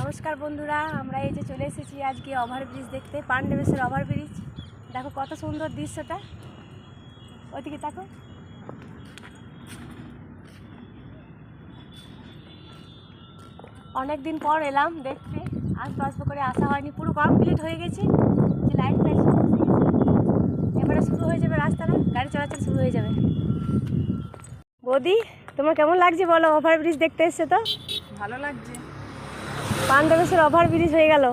নমস্কার বন্ধুরা, আমরা এই যে চলে এসেছি আজকে ওভারব্রিজ দেখতে পান্ডবেশ্বর ওভারব্রিজ দেখো কত সুন্দর দৃশ্যটা। ওইদিকে দেখো অনেক দিন পর এলাম দেখতে আসব আসব করে আসা হয়নি, পুরো কমপ্লিট হয়ে গেছে। যে লাইট ফাইট। এবারে শুরু হয়ে যাবে রাস্তাটা গাড়ি চলাচল শুরু হয়ে যাবে। বৌদি, তোমার কেমন লাগছে বলো ওভারব্রিজ দেখতে এসছো তো? ভালো লাগছে। পান্ডবেশ্বর ওভার ব্রিজ হয়ে গেল।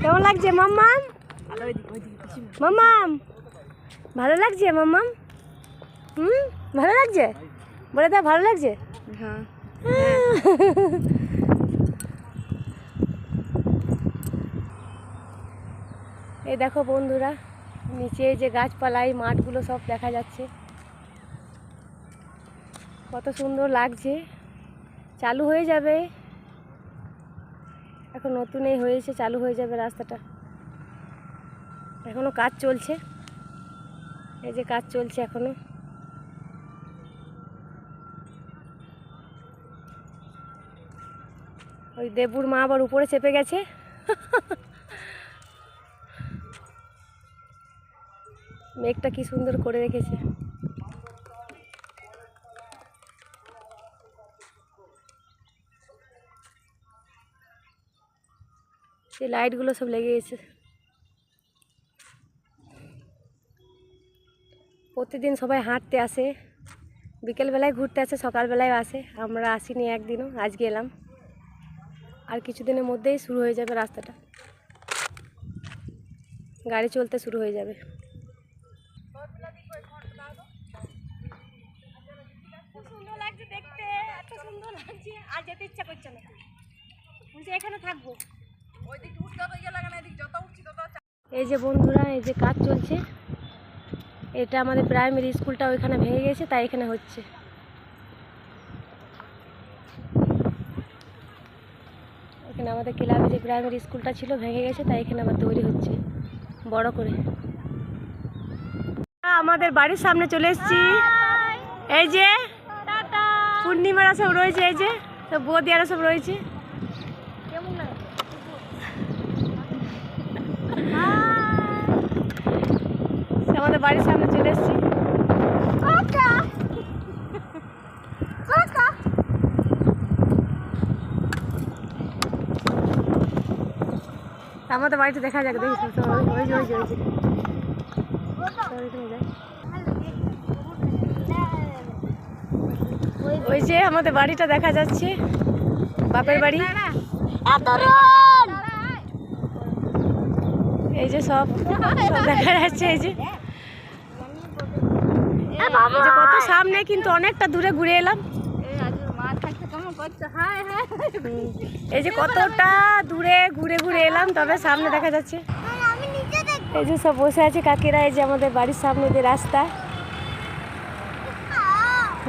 কেমন লাগছে মাম্মাম? মাম্মাম ভালো লাগছে মাম্মাম? হুম ভালো লাগছে? বলে দা ভালো লাগছে? হ্যাঁ। এই দেখো বন্ধুরা নিচে যে গাছপালা এই মাঠগুলো সব দেখা যাচ্ছে। কত সুন্দর লাগছে। চালু হয়ে যাবে। এখন নতুন এই হয়েছে চালু হয়ে যাবে রাস্তাটা। এখনও কাজ চলছে। এই যে কাজ চলছে এখনও। ওই দেবুর মা আবার উপরে চেপে গেছে। মেঘটা কি সুন্দর করে রেখেছে। সেই লাইটগুলো সব লেগে গেছে। প্রতিদিন সবাই হাঁটতে আসে, বিকেলবেলায় ঘুরতে আসে সকালবেলায় আসে। আমরা আসিনি একদিনও, আজকে এলাম। আর কিছুদিনের মধ্যেই শুরু হয়ে যাবে রাস্তাটা। গাড়ি চলতে শুরু হয়ে যাবে। লাগছে দেখতে, এত সুন্দর লাগছে। আর যেতে ইচ্ছা করছে না। এখানে থাকব। এই যে বন্ধুরা এই যে কাজ চলছে। এটা আমাদের প্রাইমারি স্কুলটা ওইখানে ভেঙে গেছে তাই এখানে হচ্ছে। এখানে আমাদের ক্লাবে যে প্রাইমারি স্কুলটা ছিল ভেঙে গেছে তাই এখানে আবার তৈরি হচ্ছে বড় করে। আমাদের বাড়ির সামনে চলে এসছি। এই যে পূর্ণিমারা সব রয়েছে এই যে সব বৌদিয়ারা সব রয়েছে কেমন লাগে আমাদের বাড়ির সামনে চলে এসেছি। আমাদের বাড়িতে দেখা যাক দেখি ওই যে ওই যে ওই যে। সব ওইখানে যায়। ওই যে আমাদের বাড়িটা দেখা যাচ্ছে। বাপের বাড়ি। এই যে সব দেখা যাচ্ছে এই যে। এই যে কত সামনে কিন্তু অনেকটা দূরে ঘুরে এলাম। হায় হায়। এই যে কতটা দূরে ঘুরে ঘুরে এলাম তবে সামনে দেখা যাচ্ছে। এই যে সব বসে আছে কাকিরা এই যে আমাদের বাড়ির সামনে যে রাস্তা।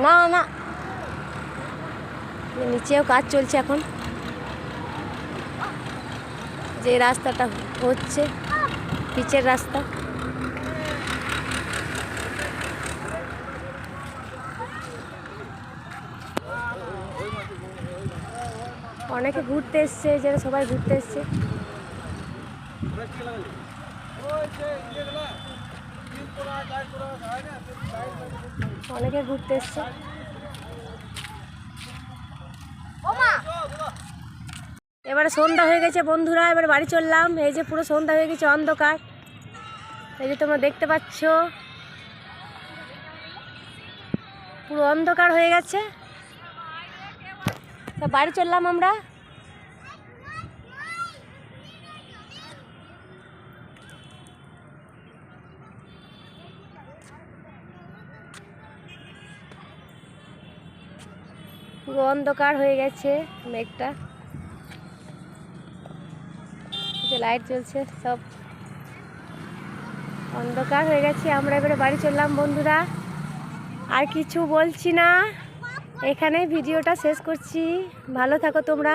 না না। নিচেও কাজ চলছে এখন। যে রাস্তাটা হচ্ছে পিচের রাস্তা। অনেকে ঘুরতে এসছে যারা সবাই ঘুরতে এসছে। অনেকে ঘুরতে এসছে। এবারে সন্ধ্যা হয়ে গেছে বন্ধুরা এবার বাড়ি চললাম। এই যে পুরো সন্ধ্যা হয়ে গেছে অন্ধকার। এই যে তোমরা দেখতে পাচ্ছ পুরো অন্ধকার হয়ে গেছে। তো বাড়ি চললাম আমরা। পুরো অন্ধকার হয়ে গেছে মেঘটা। যে লাইট জ্বলছে সব। অন্ধকার হয়ে গেছে, আমরা এবারে বাড়ি চললাম বন্ধুরা। আর কিছু বলছি না। এখানে ভিডিওটা শেষ করছি। ভালো থাকো তোমরা।